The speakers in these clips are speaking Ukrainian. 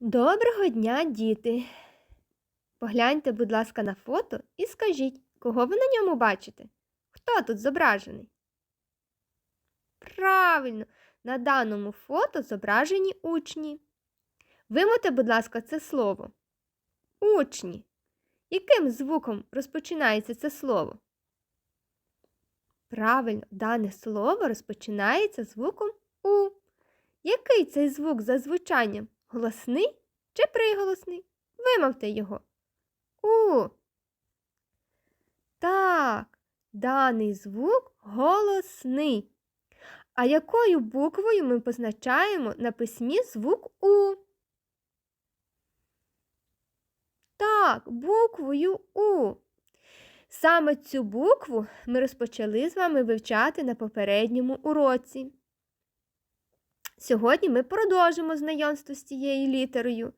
Доброго дня, діти! Погляньте, будь ласка, на фото і скажіть, кого ви на ньому бачите? Хто тут зображений? Правильно, на даному фото зображені учні. Вимовте, будь ласка, це слово. Учні. Яким звуком розпочинається це слово? Правильно, дане слово розпочинається звуком У. Який цей звук за звучанням? Голосний чи приголосний? Вимовте його. У. Так, даний звук голосний. А якою буквою ми позначаємо на письмі звук У? Так, буквою У. Саме цю букву ми розпочали з вами вивчати на попередньому уроці. Сьогодні ми продовжимо знайомство з цією літерою.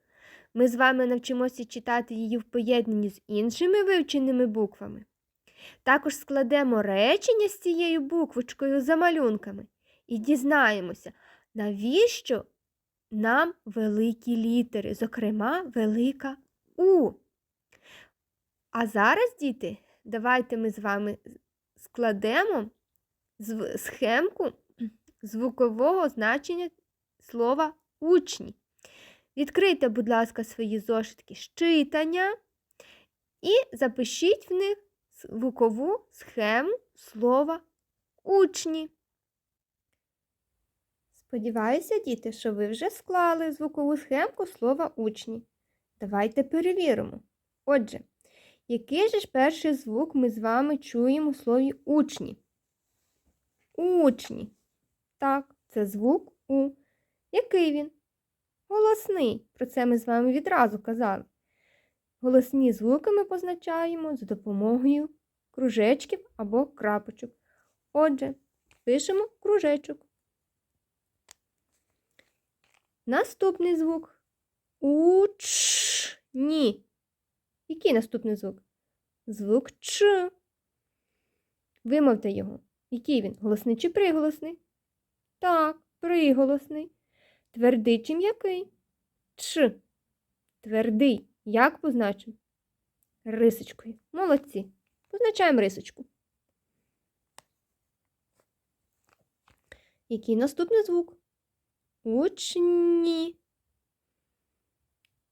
Ми з вами навчимося читати її в поєднанні з іншими вивченими буквами. Також складемо речення з цією буквочкою за малюнками і дізнаємося, навіщо нам великі літери, зокрема, велика У. А зараз, діти, давайте ми з вами складемо схемку звукового значення слова учні. Відкрийте, будь ласка, свої зошитки з читання і запишіть в них звукову схему слова учні. Сподіваюся, діти, що ви вже склали звукову схемку слова учні. Давайте перевіримо. Отже, який же ж перший звук ми з вами чуємо в слові учні? Учні. Так, це звук У. Який він? Голосний. Про це ми з вами відразу казали. Голосні звуки ми позначаємо за допомогою кружечків або крапочок. Отже, пишемо кружечок. Наступний звук учні. Який наступний звук? Звук Ч. Вимовте його. Який він? Голосний чи приголосний? Так, приголосний. Твердий чи м'який? Ч. Твердий. Як позначимо? Рисочкою. Молодці. Позначаємо рисочку. Який наступний звук? Учні.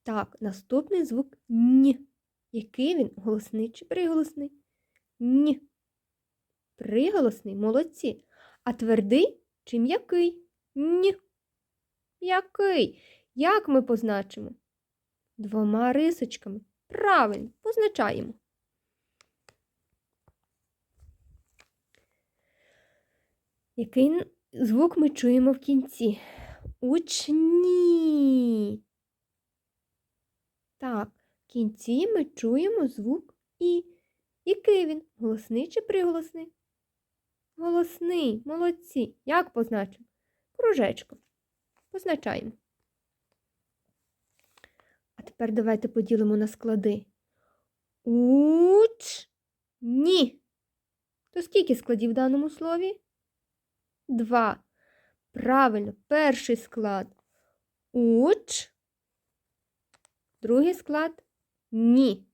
Так, наступний звук Н. Який він? Голосний чи приголосний? Н. Приголосний молодці. А твердий чи м'який? Н. М'який. Як ми позначимо? Двома рисочками. Правильно, позначаємо. Який звук ми чуємо в кінці? Учні. Так, в кінці ми чуємо звук І. Який він? Голосний чи приголосний? Голосний, молодці. Як позначимо? Кружечком. Позначаємо. А тепер давайте поділимо на склади. Учні. То скільки складів в даному слові? Два. Правильно, перший склад уч, другий склад ні.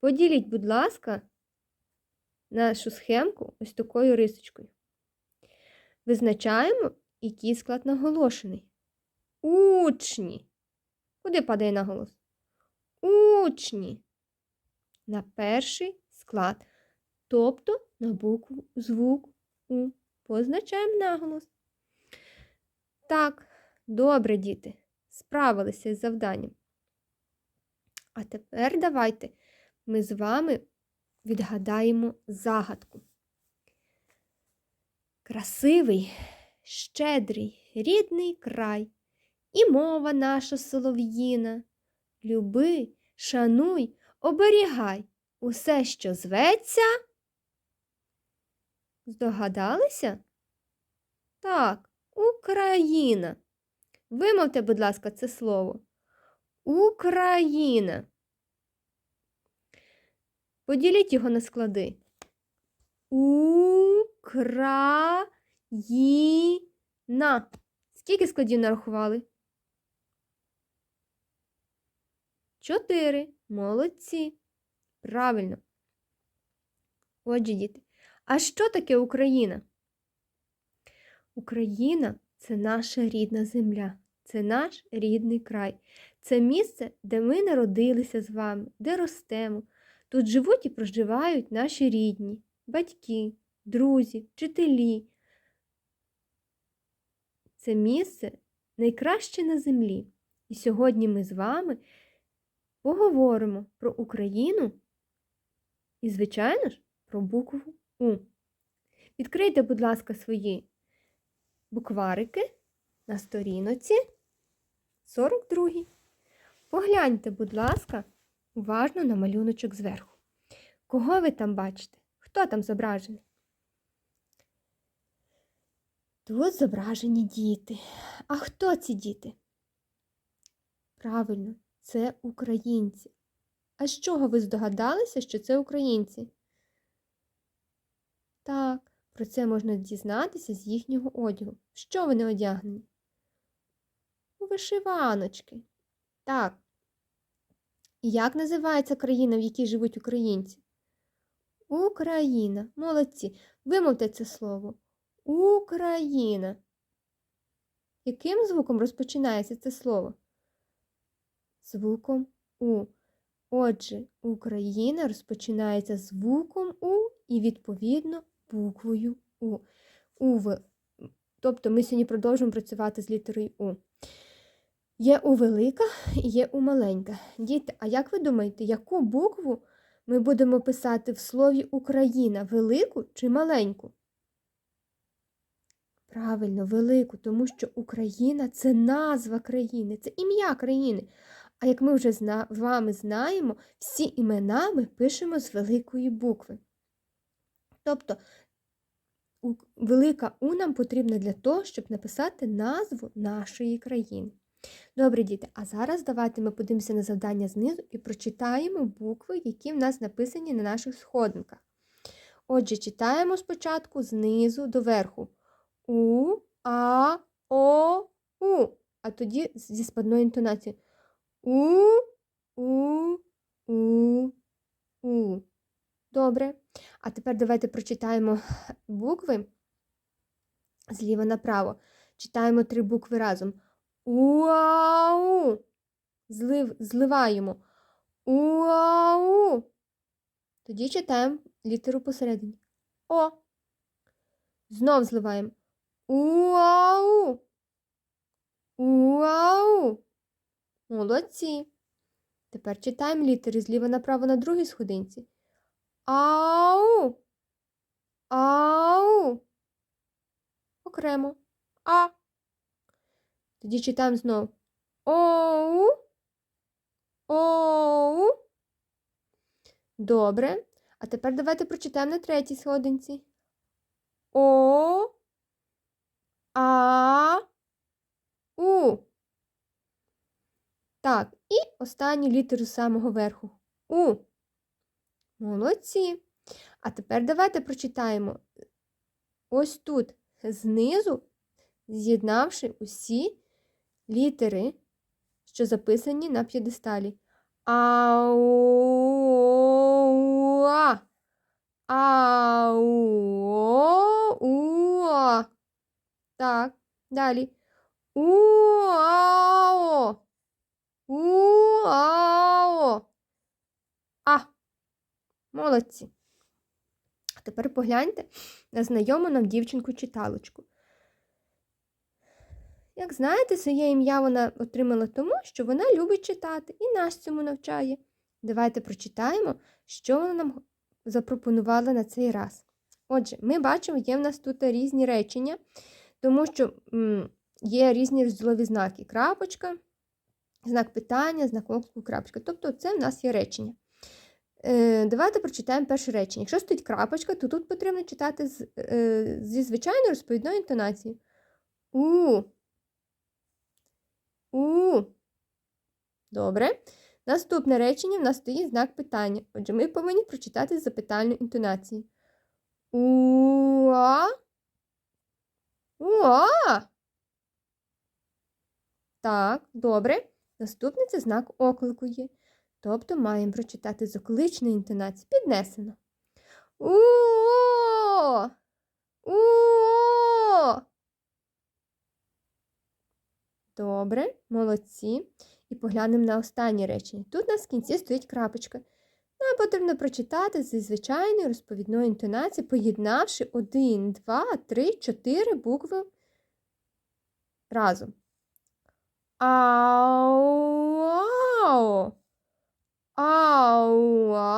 Поділіть, будь ласка, нашу схемку ось такою рисочкою. Визначаємо, який склад наголошений. Учні. Куди падає наголос? Учні. На перший склад. Тобто на букву звук У. Позначаємо наголос. Так, добре, діти, справилися із завданням. А тепер давайте ми з вами відгадаємо загадку. Красивий, щедрий, рідний край, і мова наша солов'їна. Люби, шануй, оберігай усе, що зветься. Здогадалися? Так, Україна. Вимовте, будь ласка, це слово. Україна. Поділіть його на склади. Україна. Скільки складів нарахували? Чотири. Молодці. Правильно. Отже, діти. А що таке Україна? Україна це наша рідна земля, це наш рідний край. Це місце, де ми народилися з вами, де ростемо. Тут живуть і проживають наші рідні, батьки, друзі, вчителі. Це місце найкраще на землі. І сьогодні ми з вами поговоримо про Україну і, звичайно ж, про букву У. Відкрийте, будь ласка, свої букварики на сторінці 42. Погляньте, будь ласка, уважно на малюночок зверху. Кого ви там бачите? Хто там зображений? Тут зображені діти. А хто ці діти? Правильно, це українці. А з чого ви здогадалися, що це українці? Так, про це можна дізнатися з їхнього одягу. Що вони одягнені? У вишиваночки. Так. Як називається країна, в якій живуть українці? Україна. Молодці. Вимовте це слово. Україна. Яким звуком розпочинається це слово? Звуком У. Отже, Україна розпочинається звуком У і, відповідно, буквою У. У. Тобто ми сьогодні продовжуємо працювати з літерою У. Є У велика і є У маленька. Діти, а як ви думаєте, яку букву ми будемо писати в слові Україна? Велику чи маленьку? Правильно, велику, тому що Україна це назва країни, це ім'я країни. А як ми вже з вами знаємо, всі імена ми пишемо з великої букви. Тобто велика У нам потрібна для того, щоб написати назву нашої країни. Добре, діти, а зараз давайте ми подивимося на завдання знизу і прочитаємо букви, які в нас написані на наших сходинках. Отже, читаємо спочатку знизу до верху. У, А, О, У. А тоді зі складною інтонацією. У, У, У, У. Добре. А тепер давайте прочитаємо букви зліва направо. Читаємо три букви разом. Уау. Злив, зливаємо. Уау. Тоді читаємо літеру посередині. О. Знов зливаємо. Уау. Уау. Молодці. Тепер читаємо літери зліва направо на другій сходинці. Ау. Ау. Окремо. А. Тоді читаємо знову. Оу. Оу. Добре. А тепер давайте прочитаємо на третій сходинці. О. А. У. Так, і останню літеру з самого верху. У. Молодці. А тепер давайте прочитаємо ось тут знизу, з'єднавши усі літери, що записані на п'єдесталі. Ауа. Ауа. Так, далі. Уао. Уао. А. Молодці. Тепер погляньте на знайому нам дівчинку-читалочку. Як знаєте, своє ім'я вона отримала тому, що вона любить читати і нас цьому навчає. Давайте прочитаємо, що вона нам запропонувала на цей раз. Отже, ми бачимо, є в нас тут різні речення, тому що є різні розділові знаки. Крапочка, знак питання, знак оклику, крапочка. Тобто це в нас є речення. Е, давайте прочитаємо перше речення. Якщо стоїть крапочка, то тут потрібно читати з, е, зі звичайною розповідною інтонацією. У. У. Добре. Наступне речення в нас стоїть знак питання. Отже, ми повинні прочитати з запитальною інтонацією. Уа. Уа. Так, добре. Наступний це знак оклику є. Тобто маємо прочитати з окличної інтонації піднесено. У-о! У-о! Добре, молодці. І поглянемо на останнє речення. Тут у нас в кінці стоїть крапочка. Нам потрібно прочитати зі звичайної розповідної інтонації, поєднавши один, два, три, чотири букви разом. Ау-ау. Ау-ау.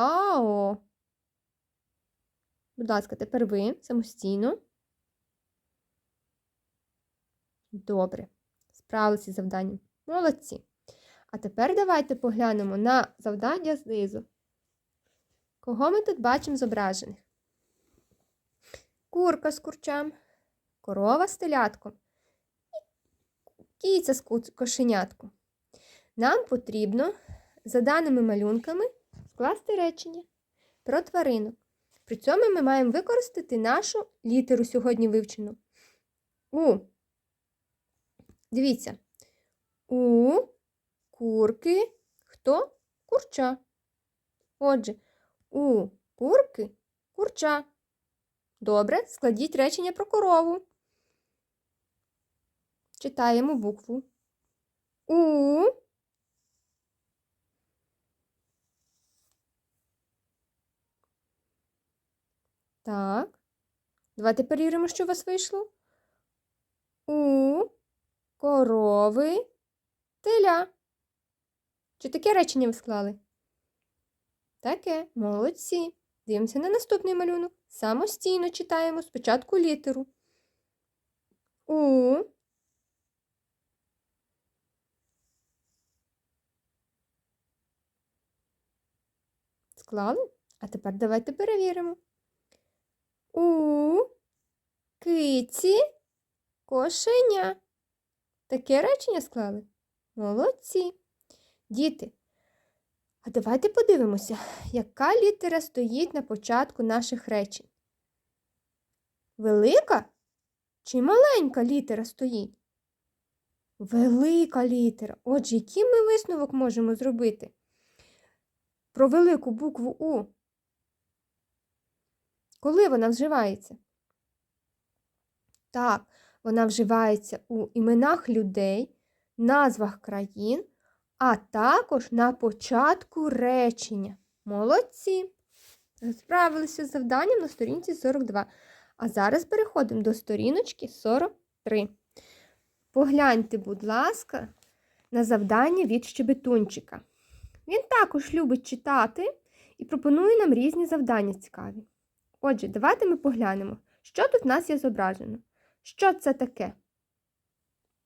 Будь ласка, тепер ви самостійно. Добре. Справилися з завданням. Молодці. А тепер давайте поглянемо на завдання знизу. Кого ми тут бачимо зображених? Курка з курчам, корова з телятком і кійця з ку- кошенятком. Нам потрібно за даними малюнками скласти речення про тваринок. При цьому ми маємо використати нашу літеру сьогодні вивчену. У. Дивіться. У курки хто? Курча. Отже, у курки курча. Добре, складіть речення про корову. Читаємо букву. У. Так. Давайте перевіримо, що у вас вийшло. У корови теля. Чи таке речення ви склали? Таке, молодці. Дивимося на наступний малюнок. Самостійно читаємо спочатку літеру. У. Склали? А тепер давайте перевіримо. У киці кошеня. Таке речення склали? Молодці. Діти, а давайте подивимося, яка літера стоїть на початку наших речень. Велика чи маленька літера стоїть? Велика літера. Отже, який ми висновок можемо зробити? Про велику букву У. Коли вона вживається? Так, вона вживається у іменах людей, назвах країн, а також на початку речення. Молодці! Справилися з завданням на сторінці 42. А зараз переходимо до сторіночки 43. Погляньте, будь ласка, на завдання від щебетунчика. Він також любить читати і пропонує нам різні завдання цікаві. Отже, давайте ми поглянемо, що тут в нас є зображено. Що це таке?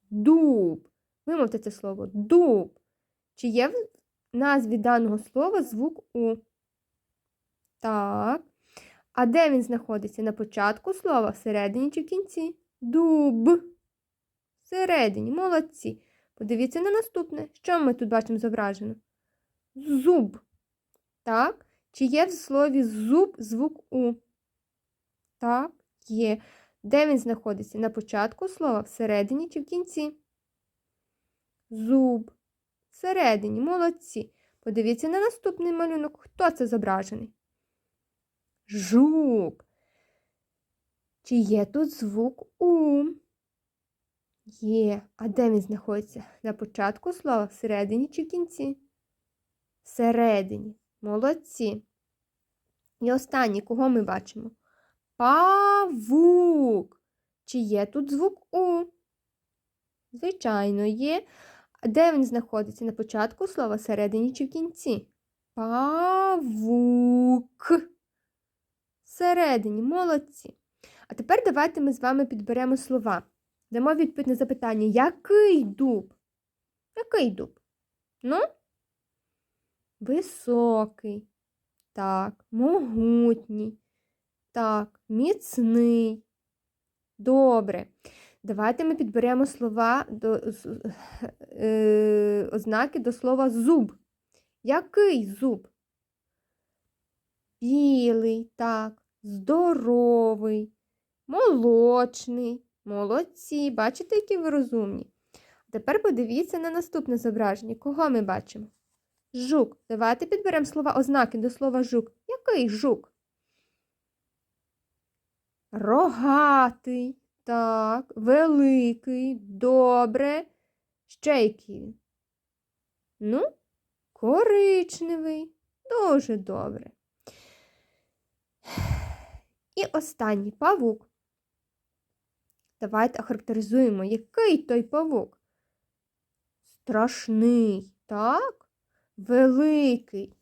Дуб. Вимовте це слово дуб. Чи є в назві даного слова звук У? Так. А де він знаходиться? На початку слова, всередині чи в кінці? Дуб. Всередині. Молодці. Подивіться на наступне. Що ми тут бачимо зображено? Зуб. Так. Чи є в слові зуб звук У? Так, є. Де він знаходиться? На початку слова, всередині чи в кінці? Зуб. Всередині, молодці. Подивіться на наступний малюнок. Хто це зображений? Жук. Чи є тут звук У? Є. А де він знаходиться? На початку слова, всередині чи в кінці? Всередині. Молодці. І останнє, кого ми бачимо? Павук. Чи є тут звук У? Звичайно, є. Де він знаходиться? На початку слова, всередині чи в кінці? Павук. Всередині, молодці. А тепер давайте ми з вами підберемо слова. Дамо відповідь на запитання, який дуб? Який дуб? Ну? Високий. Так, могутній. Так, міцний. Добре. Давайте ми підберемо слова до е, ознаки до слова зуб. Який зуб? Білий, так, здоровий, молочний. Молодці. Бачите, які ви розумні. Тепер подивіться на наступне зображення. Кого ми бачимо? Жук. Давайте підберемо слова ознаки до слова жук. Який жук? Рогатий. Так, великий, добре. Ще який? Ну, коричневий. Дуже добре. І останній павук. Давайте охарактеризуємо, який той павук. Страшний, так? Великий,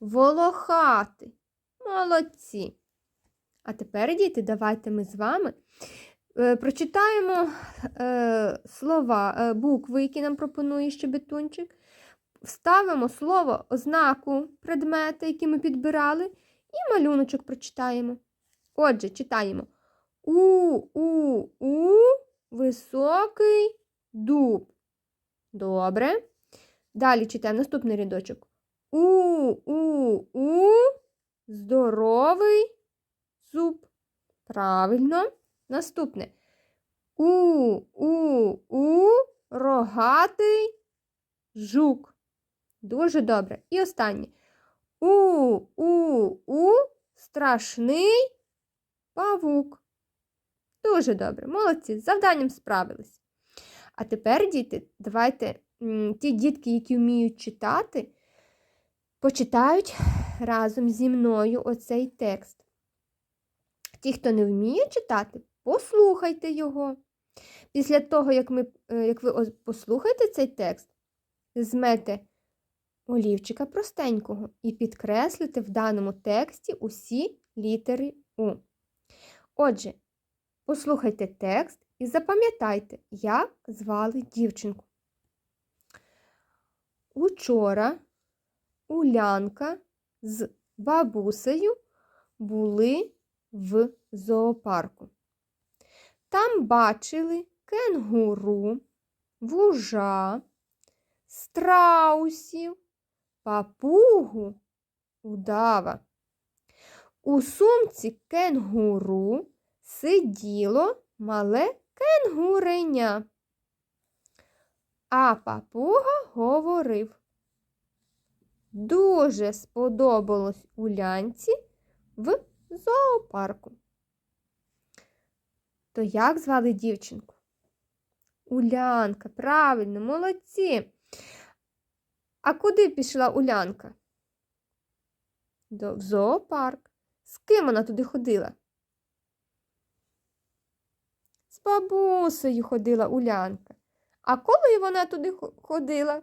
волохатий. Молодці. А тепер, діти, давайте ми з вами е, прочитаємо е, слова, е, букви, які нам пропонує щебетунчик. Вставимо слово, ознаку предмета, які ми підбирали, і малюночок прочитаємо. Отже, читаємо. У, у, у, високий дуб. Добре. Далі читаємо наступний рядочок. У, у, у, здоровий зуб. Правильно. Наступне. У, у, у, рогатий жук. Дуже добре. І останнє. У, у, у, страшний павук. Дуже добре. Молодці. З завданням справились. А тепер, діти, давайте ті дітки, які вміють читати, почитають разом зі мною оцей текст. Ті, хто не вміє читати, послухайте його. Після того, як, ми, е, як ви послухаєте цей текст, змете олівчика простенького і підкреслите в даному тексті усі літери У. Отже, послухайте текст і запам'ятайте, як звали дівчинку. Учора Улянка з бабусею були в зоопарку. Там бачили кенгуру, вужа, страусів, папугу, удава. У сумці кенгуру сиділо мале кенгуреня. А папуга говорив. Дуже сподобалось улянці в зоопарку. То як звали дівчинку? Улянка, правильно, молодці. А куди пішла Улянка? До в зоопарк. З ким вона туди ходила? З бабусею ходила Улянка. А коли вона туди ходила?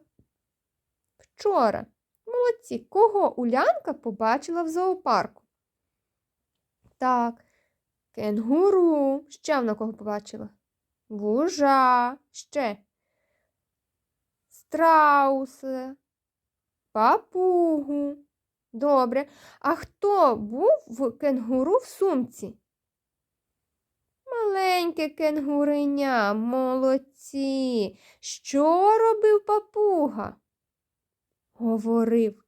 Вчора. Молодці. Кого Улянка побачила в зоопарку? Так, кенгуру. Ще вона кого побачила? Вужа. Ще. Страуса. Папугу. Добре. А хто був в кенгуру в сумці? Маленьке кенгуреня, молодці. Що робив папуга? Говорив.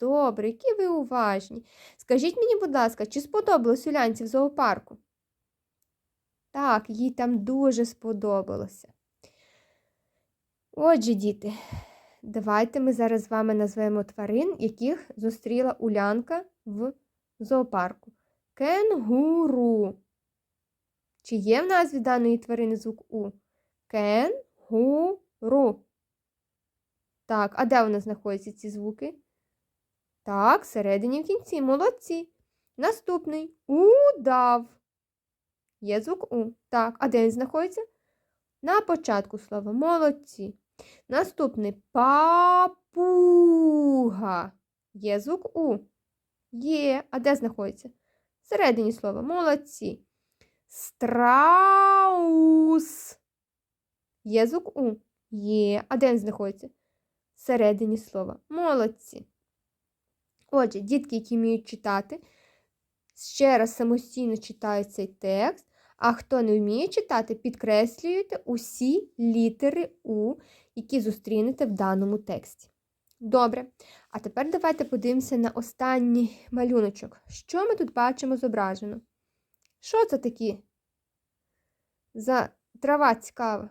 Добре, які ви уважні. Скажіть мені, будь ласка, чи сподобалось Улянці в зоопарку? Так, їй там дуже сподобалося. Отже, діти, давайте ми зараз з вами назвемо тварин, яких зустріла Улянка в зоопарку. Кенгуру. Чи є в назві даної тварини звук У? Кенгуру. Так, а де у нас знаходяться ці звуки? Так, всередині в кінці. Молодці. Наступний удав. Є звук У. Так, а де він знаходиться? На початку слова. Молодці. Наступний папуга. Є звук У. Є. А де знаходиться? Всередині слова. Молодці. Страус. Є звук У. Є. А де він знаходиться? Всередині слова. Молодці. Отже, дітки, які вміють читати, ще раз самостійно читають цей текст, а хто не вміє читати, підкреслюєте усі літери У, які зустрінете в даному тексті. Добре. А тепер давайте подивимося на останній малюночок. Що ми тут бачимо зображено? Що це такі? За трава цікава.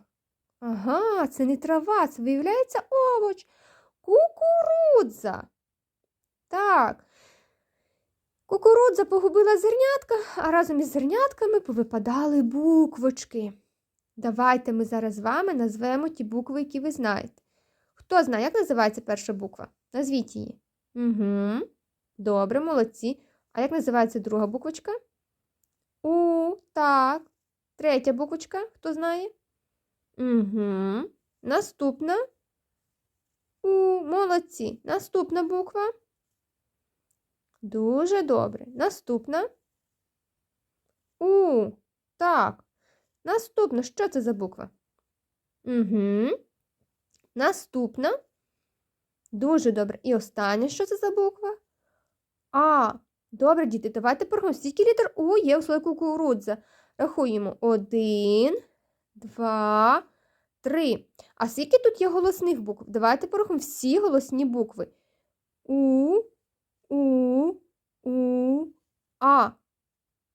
Ага, це не трава, це виявляється овоч. Кукурудза. Так. Кукурудза погубила зернятка, а разом із зернятками повипадали буквочки. Давайте ми зараз з вами назвемо ті букви, які ви знаєте. Хто знає, як називається перша буква? Назвіть її. Угу. Добре, молодці. А як називається друга буквочка? У, так. Третя буквочка, хто знає? Угу. Наступна. У, молодці. Наступна буква. Дуже добре. Наступна. У, так. Наступна. Що це за буква? Угу. Наступна. Дуже добре. І остання, що це за буква? А. Добре, діти, давайте порахуємо. Скільки літер У є у слові кукурудза? Рахуємо. Один, два, три. А скільки тут є голосних букв? Давайте порахуємо всі голосні букви. У, У, У, А.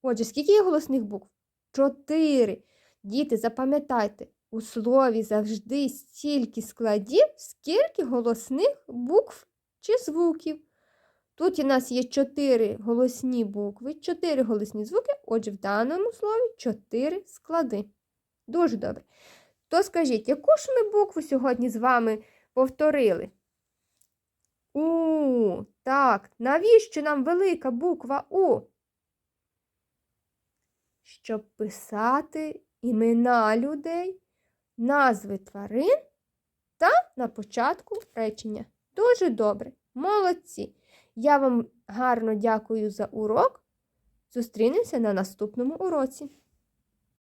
Отже, скільки є голосних букв? Чотири. Діти, запам'ятайте, у слові завжди стільки складів, скільки голосних букв чи звуків. Тут у нас є чотири голосні букви, чотири голосні звуки, отже, в даному слові чотири склади. Дуже добре. То скажіть, яку ж ми букву сьогодні з вами повторили? У, так, навіщо нам велика буква У? Щоб писати імена людей, назви тварин та на початку речення. Дуже добре, молодці! Я вам гарно дякую за урок. Зустрінемося на наступному уроці.